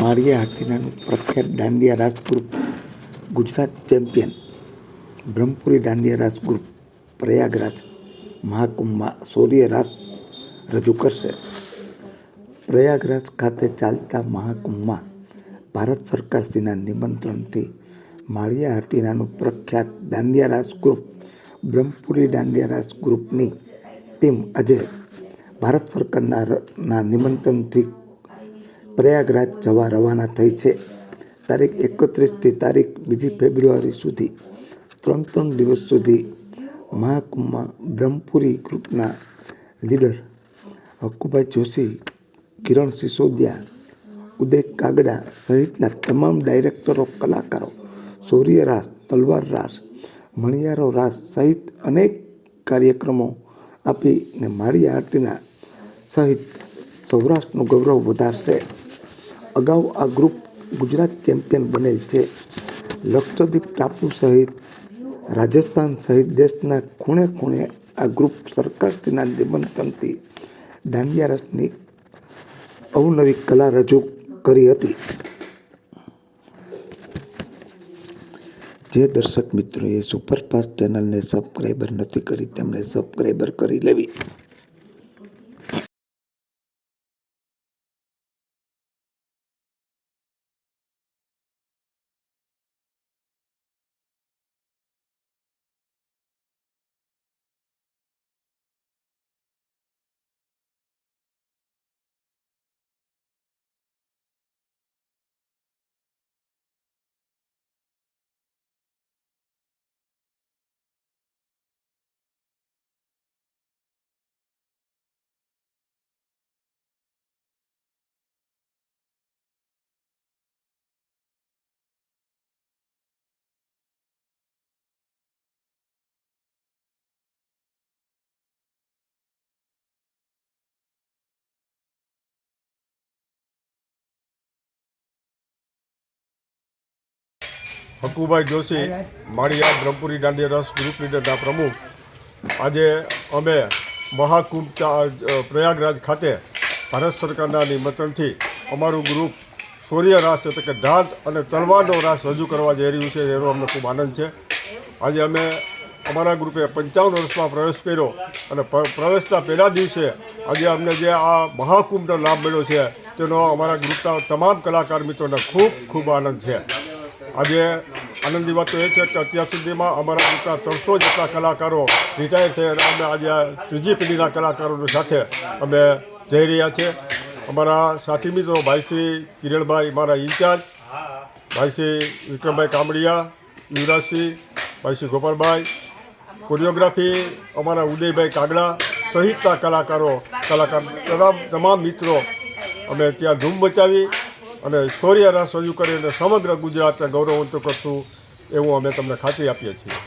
માળિયા હાટીનાનું પ્રખ્યાત Dandiya Raas group Gujarat champion, Brahmapuri Dandiya Raas group Prayagraj મહાકુંભમાં શૌર્ય રાસ રજૂ કરશે. પ્રયાગરાજ ખાતે ચાલતા મહાકુંભમાં ભારત સરકારશ્રીના નિમંત્રણથી માળિયા હાટીનાનું પ્રખ્યાત દાંડિયા રાસ ગ્રુપ બ્રહ્મપુરી દાંડિયા રાસ ગ્રુપની ટીમ આજે ભારત સરકારના નિમંત્રણથી પ્રયાગરાજ જવા રવાના થઈ છે. તારીખ એકત્રીસથી તારીખ બીજી ફેબ્રુઆરી સુધી, ત્રણ ત્રણ દિવસ સુધી મહાકુંભમાં બ્રહ્મપુરી ગ્રુપના લીડર હક્કુભાઈ જોશી, કિરણ સિસોદિયા, ઉદય કાગડા સહિતના તમામ ડાયરેક્ટરો, કલાકારો, શૌર્ય રાસ તલવાર રાસ મણિયારો રાસ સહિત અનેક કાર્યક્રમો આપીને માળી આરતીના સહિત સૌરાષ્ટ્રનું ગૌરવ વધારશે. અગાઉ આ ગ્રુપ ગુજરાત ચેમ્પિયન બનેલ છે. લક્ષદ્વીપ ટાપુ સહિત રાજસ્થાન સહિત દેશના ખૂણે ખૂણે આ ગ્રુપ સરકારશ્રીના નિબંધનથી દાંડિયા રસની અવનવી કલા રજૂ કરી હતી. જે દર્શક મિત્રોએ સુપરફાસ્ટ ચેનલને સબસ્ક્રાઈબર નથી કરી તેમણે સબસ્ક્રાઈબર કરી લેવી. હકુભાઈ જોશી માળિયા બ્રહ્મપુરી દાંડી રસ ગ્રુપ લીડરના પ્રમુખ. આજે અમે મહાકુંભ પ્રયાગરાજ ખાતે ભારત સરકારના નિમંત્રણથી અમારું ગ્રુપ સૂર્ય રાસ એટલે કે દાંત અને તલવારનો રાસ રજૂ કરવા જઈ રહ્યું છે. એનો અમને ખૂબ આનંદ છે. આજે અમે અમારા ગ્રુપે પંચાવન વર્ષમાં પ્રવેશ કર્યો અને પ્રવેશના પહેલા દિવસે આજે અમને જે આ મહાકુંભનો લાભ મળ્યો છે તેનો અમારા ગ્રુપના તમામ કલાકાર મિત્રોને ખૂબ ખૂબ આનંદ છે. આજે આનંદની વાત તો એ છે કે અત્યાર સુધીમાં અમારા જેટલા ત્રણસો જેટલા કલાકારો રિટાયર થયા અને અમે આજે ત્રીજી પેઢીના કલાકારોની સાથે અમે જઈ રહ્યા છીએ. અમારા સાથી મિત્રો ભાઈશ્રી કિરણભાઈ, મારા ઇન્ચાર્જ ભાઈશ્રી વિક્રમભાઈ કામડિયા, યુવરાજસિંહ ભાઈશ્રી ગોપાલભાઈ કોરિયોગ્રાફી અમારા ઉદયભાઈ કાગડા સહિતના કલાકારો, કલાકાર, તમામ તમામ મિત્રો અમે ત્યાં ધૂમ મચાવી અને શૌર્ય રાસ રજૂ કરીને સમગ્ર ગુજરાતને ગૌરવવંતો કરશું, એવું અમે તમને ખાતરી આપીએ છીએ.